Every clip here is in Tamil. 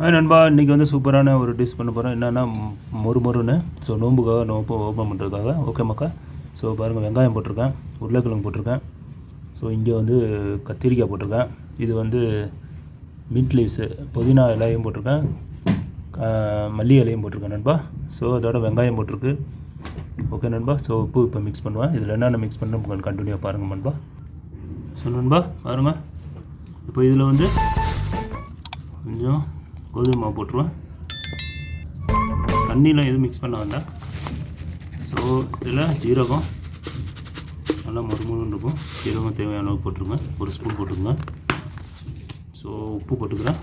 ஆ நண்பா இன்றைக்கி வந்து சூப்பரான ஒரு டிஷ் பண்ண போகிறோம் என்னென்னா மொறு மொறுன்னு. ஸோ நோம்புக்காக நோம்பு ஓப்பன் பண்ணுறதுக்காக ஓகே மக்கா? ஸோ பாருங்கள் வெங்காயம் போட்டிருக்கேன் உருளைக்கிழங்கு போட்டிருக்கேன். ஸோ இங்கே வந்து கத்திரிக்காய் போட்டிருக்கேன். இது வந்து மின்ட் லீவ்ஸு புதினா இலையும் போட்டிருக்கேன். மல்லி இலையும் போட்டிருக்கேன் நண்பா. ஸோ அதோட வெங்காயம் போட்டிருக்கு. ஓகே நண்பா. ஸோ உப்பு இப்போ மிக்ஸ் பண்ணுவேன். இதில் என்னென்ன மிக்ஸ் பண்ண உங்களுக்கு கண்டினியூவாக பாருங்கள் நண்பா. ஸோ நண்பா பாருங்கள் இப்போ இதில் வந்து கொஞ்சம் கோதுமை மாவு போட்டுருவேன். தண்ணியெலாம் எதுவும் மிக்ஸ் பண்ண வேண்டாம். ஸோ இதில் ஜீரகம் நல்லா மறுமுழுன்னு இருக்கும். ஜீரகம் தேவையான அளவு போட்டுருங்க ஒரு ஸ்பூன் போட்டுருங்க ஸோ உப்பு போட்டுக்கிறேன்.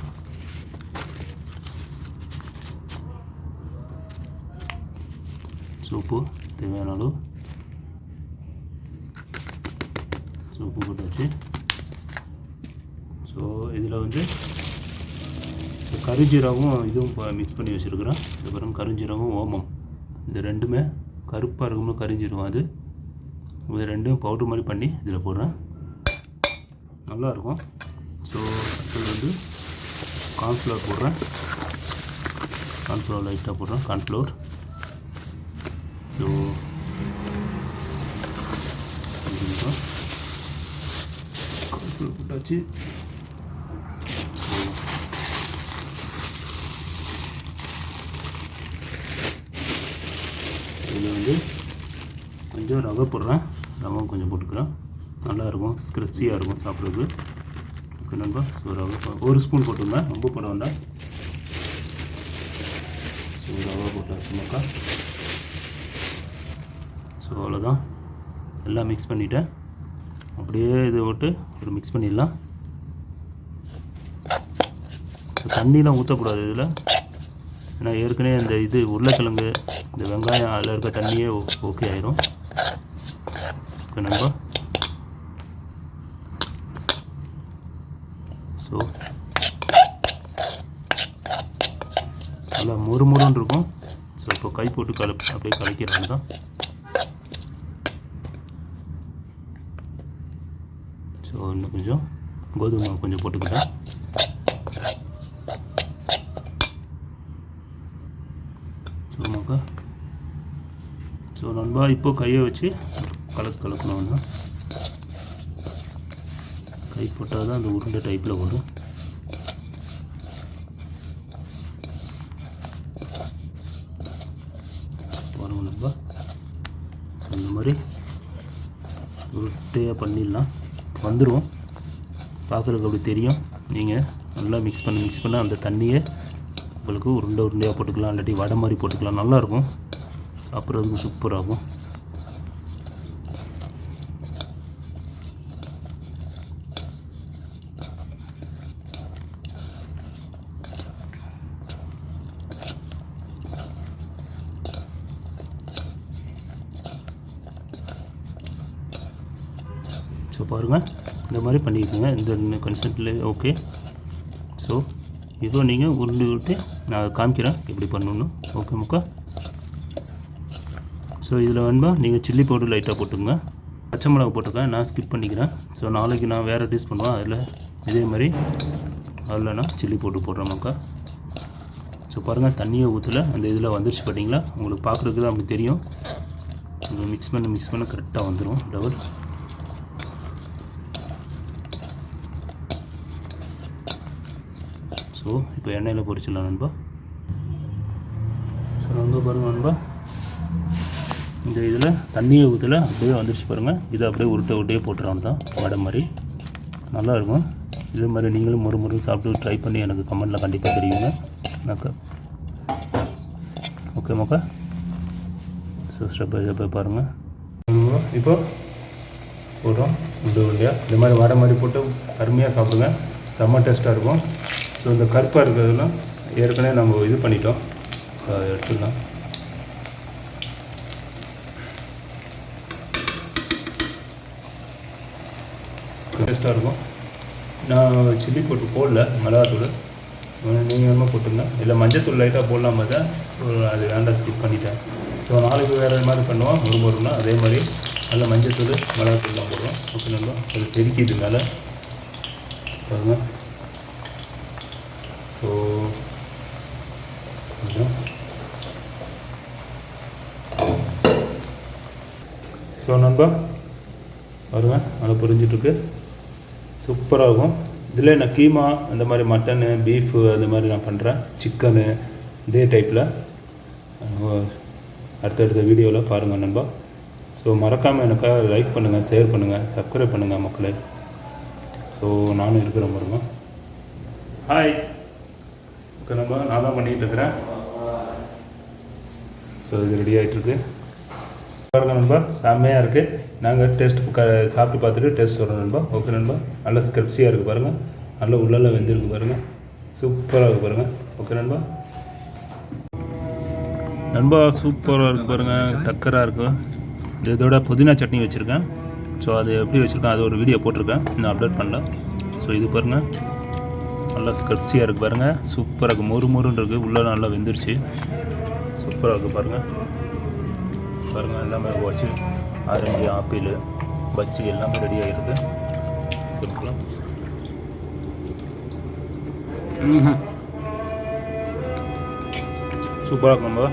ஸோ உப்பு தேவையான அளவு. ஸோ உப்பு போட்டாச்சு. ஸோ இதில் வந்து கருஞ்சீரகம் இதுவும் மிக்ஸ் பண்ணி வச்சுருக்குறேன் அதுக்கப்புறம் கருஞ்சீரகம் ஓமம். இந்த ரெண்டுமே கருப்பாக இருக்கும்போது கருஞ்சீரகம் அது. இது ரெண்டும் பவுடர் மாதிரி பண்ணி இதில் போடுறேன். நல்லாயிருக்கும் ஸோ அடுத்தது வந்து கார்ன்ஃப்ளவர் போடுறேன். கார்ன்ஃப்ளவர் லைட்டாக போடுறேன். கார்ன்ஃப்ளவர் ஸோ கார்ன்ஃப்ளவர் போட்டாச்சு ஸோ இதில் வந்து கொஞ்சம் ரவை போடுறேன். ரவை கொஞ்சம் போட்டுக்கிறேன். நல்லாயிருக்கும். ஸ்க்ரிப்ஸியாக இருக்கும் சாப்பிட்றதுக்கு. ஓகே நண்பா ஸோ ரவை ஒரு ஸ்பூன் போட்டுருந்தேன். ரொம்ப போட வேண்டாம். ஸோ ரவை போட்டாச்சு மக்கா ஸோ அவ்வளோதான் எல்லாம் மிக்ஸ் பண்ணிவிட்டேன் அப்படியே இதை விட்டு ஒரு மிக்ஸ் பண்ணிடலாம். தண்ணியெலாம் தண்ணிலாம் ஊற்றக்கூடாது இதில். ஏன்னா ஏற்கனவே இந்த இது உருளைக்கிழங்கு இந்த வெங்காயம் அதில் இருக்க தண்ணியே ஓ- ஓகே ஆயிரும். ஓகே நண்பா ஸோ நல்லா மொறு மொறுன்னு இருக்கும் ஸோ இப்போ கை போட்டு கல அப்படியே கலக்கிறாங்க தான் ஸோ இன்னும் கொஞ்சம் கோதுமை கொஞ்சம் போட்டுக்கிட்டேன் ஸோ மக்கா நம்ம இப்போ கையை வச்சு கலக்கு கலக்கணும் கை போட்டால் தான் அந்த உருண்டை டைப்பில் வரும். பாருங்க நம்ம. அந்த மாதிரி உருட்டையாக பண்ணிடலாம். வந்துடும் பார்க்குறதுக்கு அப்படி தெரியும். நீங்கள் நல்லா மிக்ஸ் பண்ணி மிக்ஸ் பண்ண. அந்த தண்ணியை உங்களுக்கு உருண்டை உருண்டையாக போட்டுக்கலாம். இல்லாட்டி வடை மாதிரி போட்டுக்கலாம். நல்லாயிருக்கும் சாப்பிட்றதுக்கு சூப்பராகும் ஸோ பாருங்கள் இந்த மாதிரி பண்ணிக்கோங்க. இந்த கன்செப்டில் ஓகே ஸோ இதோ நீங்கள் உருண்டு விட்டு நான் காமிக்கிறேன். எப்படி பண்ணணும் ஓகே முக்கா. ஸோ இதில் வேணுமா நீங்கள் சில்லி பவுடர் லைட்டாக போட்டுங்க பச்சை மிளகா போட்டிருக்கேன். நான் ஸ்கிப் பண்ணிக்கிறேன். ஸோ நாளைக்கு நான் வேறு டிஷ் பண்ணுவேன். அதில் இதே மாதிரி அதில் நான் சில்லி போட்டு போடுறேன் மக்கா. ஸோ பாருங்கள் தண்ணியை ஊற்றல அந்த இதில் வந்துருச்சு பார்த்தீங்களா உங்களுக்கு பார்க்குறதுக்கு தான் அப்படி தெரியும். நீங்கள் மிக்ஸ் பண்ண மிக்ஸ் பண்ண கரெக்டாக வந்துடும் டபுள் ஸோ இப்போ எண்ணெயில் பொரிச்சிடலாம் நண்பா. ஸோ நண்பா பாருங்கள் நண்பா. இந்த இதில் தண்ணியை ஊற்றல அப்படியே வந்துருச்சு பாருங்கள் இதை அப்படியே உருட்டை உருட்டையே போட்டுறோம் தான் வடை மாதிரி. நல்லா இருக்கும். இதே மாதிரி நீங்களும் ஒரு முறை சாப்பிட்டு ட்ரை பண்ணி எனக்கு கமெண்ட்டில் கண்டிப்பாக தெரியுங்க நாக்கா ஓகே. மக்கா? ஸோ ஸ்டெப் பை ஸ்டெப் பாருங்கள் இப்போ போடுறோம். உருண்டை உருண்டையாக இந்த மாதிரி வடை மாதிரி போட்டு அருமையாக சாப்பிடுங்க. செம்ம டேஸ்ட்டாக இருக்கும். ஸோ இந்த கருப்பாக இருக்கிறதெல்லாம் ஏற்கனவே நம்ம இது பண்ணிட்டோம். எடுத்துக்கலாம் டேஸ்ட்டாக இருக்கும். நான் சில்லி போட்டு போடல மிளகாத்தூள். நீங்கள் வேணுமா போட்டுருங்க இல்லை மஞ்சத்தூள் லைட்டாக போடலாம் பார்த்தா அது வேண்டாம் ஸ்கிப் பண்ணிட்டேன். ஸோ நாளைக்கு வேறு மாதிரி பண்ணுவோம். ஒரு முருன்னா அதே மாதிரி நல்ல மஞ்சத்தூள் மிளகாத்தூள்லாம் போடுவோம். ஓகே நல்லா அது பெருக்கிது மேலே பாருங்க. ஸோ கொஞ்சம் ஸோ நண்பா பாருங்கள் நல்லா புரிஞ்சிட்ருக்கு சூப்பராக இருக்கும் இதில் நான் கீமா அந்த மாதிரி மட்டனு பீஃபு அந்த மாதிரி நான் பண்ணுறேன் சிக்கனு இதே டைப்பில் அடுத்தடுத்த வீடியோவில் பாருங்கள் நண்பா. ஸோ மறக்காமல் எனக்கு லைக் பண்ணுங்கள் ஷேர் பண்ணுங்கள் சப்ஸ்கிரைப் பண்ணுங்கள் மக்களே. ஸோ நானும் இருக்கிறேன் பாருங்க. ஹாய் ஓகே நண்பா நான் தான் பண்ணிகிட்டு இருக்கிறேன். ஸோ இது ரெடி ஆகிட்டுருக்கு பாருங்க நண்பா செம்மையாக இருக்குது நாங்கள் டேஸ்ட் க சாப்பிட்டு பார்த்துட்டு டேஸ்ட் சொல்கிறோம் நண்பா. ஓகே நண்பா. நல்லா ஸ்கிரிப்ஸியாக இருக்குது பாருங்கள் நல்லா உள்ளெல்லாம் வெந்திருக்கு பாருங்கள் சூப்பராக இருக்குது பாருங்கள் ஓகே நண்பா. நண்பா சூப்பராக இருக்குது பாருங்கள் டக்கராக இருக்குது இது இதோட புதினா சட்னி வச்சுருக்கேன். ஸோ அது எப்படி வச்சுருக்கேன் அது ஒரு வீடியோ போட்டிருக்கேன். இன்னும் அப்லோட் பண்ணல. ஸோ இது பாருங்கள் நல்லா ஸ்கிரிப்ஸியாக இருக்குது பாருங்கள் சூப்பராக இருக்குது மொறு மொறுன்னு இருக்குது உள்ளே நல்லா வெந்துருச்சு. சூப்பராக இருக்குது பாருங்கள் பாருங்கள் எல்லாமே வச்சு ஆரஞ்சு ஆப்பிள் பஜ்ஜி எல்லாமே ரெடி ஆகிருக்கு கொடுக்கலாம். சூப்பராக இருக்கும் நம்ம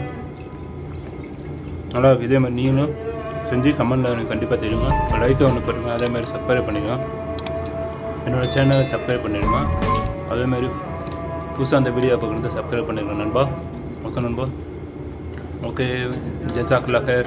நல்லா இதே மாதிரி நீங்களும் செஞ்சு கமெண்டில் எனக்கு கண்டிப்பாக தெரியுமா? லைக்கை ஒன்று பண்ணுங்க. அதே மாதிரி சப்ஸ்கிரைப் பண்ணிடுங்க என்னோடய சேனலை சப்ஸ்கிரைப் பண்ணிடுங்க. அதே மாதிரி புதுசாக அந்த வீடியோ பார்க்குறது சப்ஸ்கிரைப் பண்ணிடுங்க நண்பா. ஓகே நண்பா. ओके जैसा खैर।